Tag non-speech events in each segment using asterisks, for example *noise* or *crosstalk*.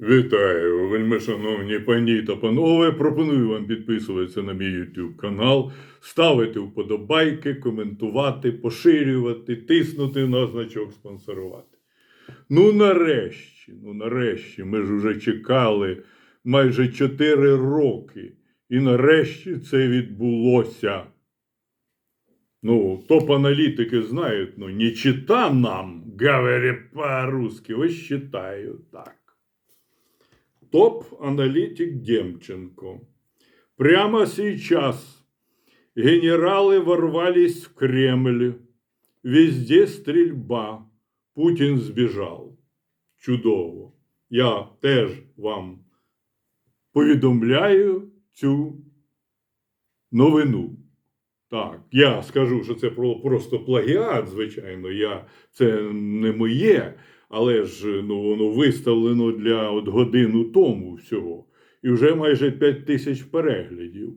Вітаю, вельми шановні пані та панове. Пропоную вам підписуватися на мій YouTube канал, ставити вподобайки, коментувати, поширювати, тиснути на значок спонсорувати. Ну, нарешті, ну нарешті, ми ж вже чекали майже 4 роки. І нарешті це відбулося. Ну, топ-аналітики знають, ну, не чита нам, говоря по-русски, ось читаю так. Топ-аналитик Демченко. Прямо сейчас генералы ворвались в Кремль. Везде стрільба. Путін збіжав. Чудово. Я теж вам повідомляю цю новину. Так, я скажу, що це про- просто плагіат, звичайно. Я, це не моє, але ж ну, воно виставлено для от годину тому всього. І вже майже 5 тисяч переглядів.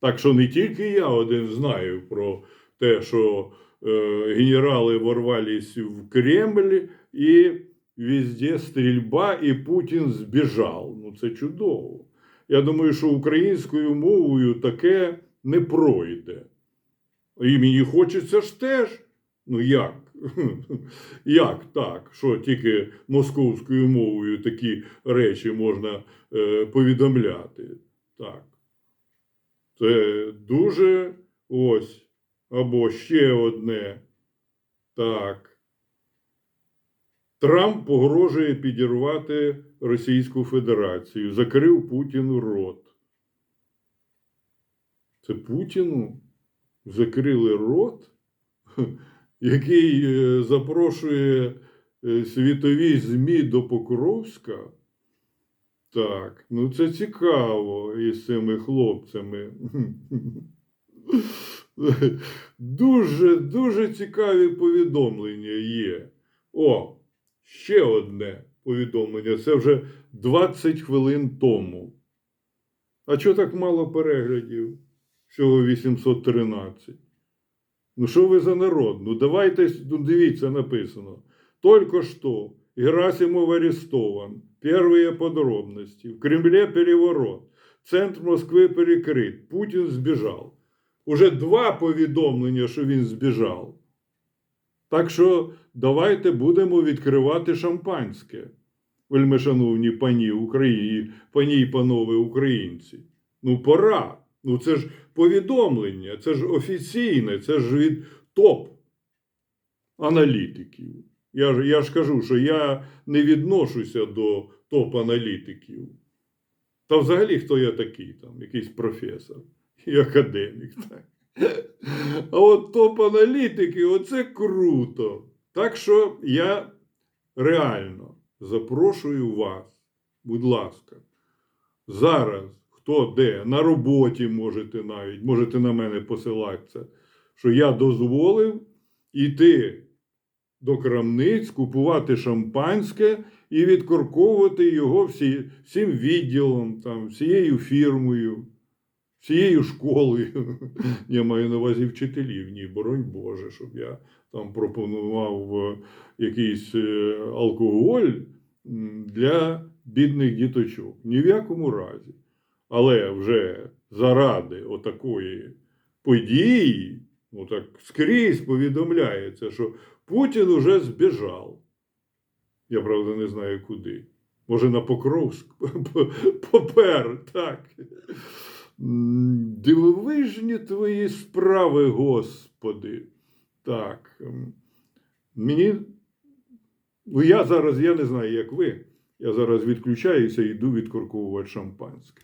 Так що не тільки я один знаю про те, що е, генерали ворвались в Кремль і везде стрільба, і Путін збіжав. Ну це чудово. Я думаю, що українською мовою таке не пройде. І мені хочеться ж теж. Ну як? *laughs* Як так? Що тільки московською мовою такі речі можна е, повідомляти? Так. Це дуже ось. Або ще одне. Так. Трамп погрожує підірвати Російську Федерацію. Закрив Путіну рот. Це Путіну закрили рот, *laughs* який е, запрошує е, світові ЗМІ до Покровська. Так, ну це цікаво із цими хлопцями. *laughs* Дуже, дуже цікаві повідомлення є. О, ще одне повідомлення. Це вже 20 хвилин тому. А чого так мало переглядів? Всього 813. Ну, що ви за народ? Ну, давайте, ну, дивіться, написано. Только что Герасимов арестован. Первые подробности. В Кремле переворот. Центр Москви перекрит. Путін збіжав. Уже два повідомлення, що він збіжав. Так що давайте будемо відкривати шампанське, вельми шановні пані пані і панове українці. Ну, пора. Ну, це ж повідомлення, це ж офіційне, це ж від топ-аналітиків. Я ж, я ж кажу, що я не відношуся до топ-аналітиків. Та взагалі, хто я такий, там, якийсь професор і академік. Так. А от топ-аналітики, оце круто. Так що я реально запрошую вас, будь ласка, зараз, хто де, на роботі можете навіть, можете на мене посилатися, що я дозволив іти до крамниць, купувати шампанське і відкорковувати його всі, всім відділом, там, всією фірмою, всією школою. *laughs* Я маю на увазі вчителів, ні, боронь Боже, щоб я там пропонував е, якийсь е, алкоголь для бідних діточок. Ні в якому разі. Але вже заради отакої події, отак скрізь повідомляється, що Путін уже збіжав. Я правда не знаю куди. Може, на Покровськ попер, так. Дивовижні твої справи, Господи. Так. Мені. Ну, я зараз, я не знаю, як ви. Я зараз відключаюся і йду відкорковувати шампанське.